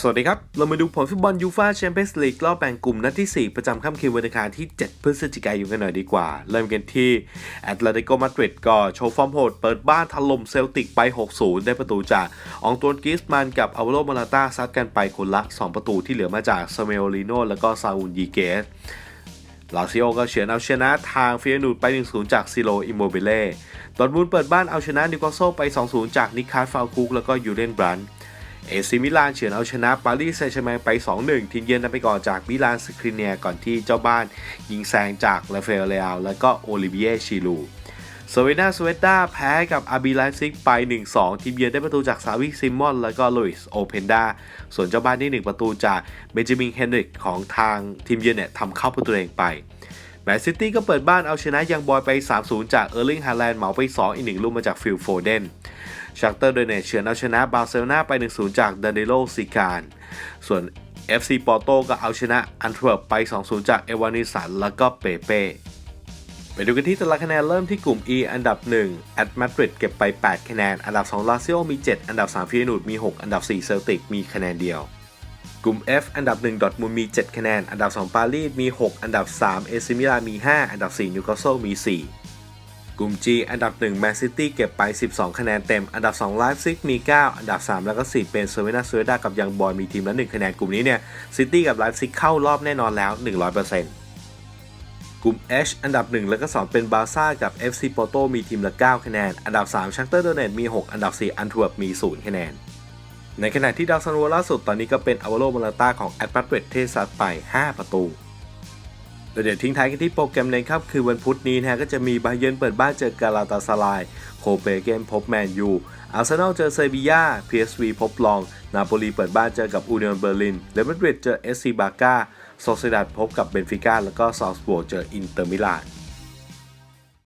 สวัสดีครับ เรามาดูผลฟุตบอลยูฟ่าแชมเปี้ยนส์ลีกรอบแบ่งกลุ่มนัดที่ 4 ประจำค่ำคืนวันอังคารที่ 7 พฤศจิกายนกันหน่อยดีกว่า เริ่มกันที่แอตเลติโกมาดริดก็โชว์ฟอร์มโหด เปิดบ้านถล่มเซลติกไป 6-0 ได้ประตูจากอองตวนกิสมันกับอาวโรมาลาตาซัดกันไปคนละ 2 ประตูที่เหลือมาจากซาเมโอลิโนแล้วก็ซาอุนยีเกสลาซิโอก็เฉือนเอาชนะทางฟิยนูดไป 1-0 จากซิโลอิโมเบเล่ดอร์ทมุนด์เปิดบ้านเอาชนะนิวคาสเซิลไป 2-0 จากนิคาสฟาวคุกแล้วก็ยูเรนบรันท์ เอซิมิลานเฉือนเอาชนะปารีสแซงต์แชร์แมงไป 2-1 ทีมเยือนนำไปก่อนจากมิลานสคริเนียก่อนที่เจ้าบ้านยิงแซงจากลาเฟลเลอาแล้วก็โอลิเวียชิลูสเวนาสเวต้าแพ้กับอาบีไลฟ์ซิกไป 1-2 ทีมเยือนได้ประตูจากซาวิซิมอน แล้วก็ลุยส์โอเพนดาส่วนเจ้าบ้านได้ 1 ประตูจากเบนจามินเฮนริกของทางทีมเยือนเนี่ยทำเข้าประตูเองไปแมนซิตี้ก็เปิดบ้านเอาชนะยังบอยไป 3-0 จากเออร์ลิงฮาแลนด์เหมาไป 2 อีกหนึ่งลูกมาจากฟิลโฟเดน ชักเตอร์เดเนเฉือนเอาชนะบาร์เซโลนาไป 1-0 จากดานิโลซิกานส่วน FC ปอร์โตก็เอาชนะอันเทเวิร์ปไป 2-0 จากเอวานิสันแล้วก็เปเป้ไปดูกันที่ตารางคะแนนเริ่มที่กลุ่ม E อันดับ1แอตมาดริดเก็บไป 8 คะแนน อันดับ2ลาซิโอมี 7 อันดับ3ฟิยนูดมี 6 อันดับ4เซลติกมีคะแนนเดียว กลุ่ม F อันดับ1ดอทมุนมี 7 คะแนน อันดับ 2 ปารีสมี 6 อันดับ 3 เอซิมิลามี 5 อันดับ 4 นิวคาสเซิลมี 4 กลุ่ม G อันดับ1แมนซิตี้เก็บไป 12 คะแนนเต็ม อันดับ2ไลฟ์ซิกมี 9 อันดับ 3 แล้วก็ 4 เป็นเซเวนาเซเวดากับยังบอยมีทีมละ 1 คะแนน กลุ่มนี้เนี่ยซิตี้กับไลฟ์ซิกเข้ารอบแน่นอนแล้ว 100%กลุ่ม H อันดับ 1 แล้วก็ 2 เป็นบาซ่ากับ FC Porto มีทีมละ 9 คะแนน อันดับ 3ชักเตอร์โดเนตมี 6 อันดับ 4 อันทเวิร์ปมี 0 คะแนน ในขณะที่ดาวซันโวล่าสุดตอนนี้ก็เป็นอวโรมาลาตาของแอตมาดริดเทซัดไป 5 ประตู โดยเดี๋ยวทิ้งท้ายกันที่โปรแกรมในครับคือวันพุธนี้นะก็จะมีบาเยิร์นเปิดบ้านเจอกาลาตาสลาย โคเปเกนพบแมนยูอาร์เซนอลเจอเซบีย่า PSV พบลอง นาโปลีเปิดบ้านเจอกับอูเนียนเบอร์ลินเรอัลมาดริดเจอเอสซีบาก้าโซเซดัดพบกับเบนฟิก้าแล้วก็ซอลสบวร์เจออินเตอร์มิลาน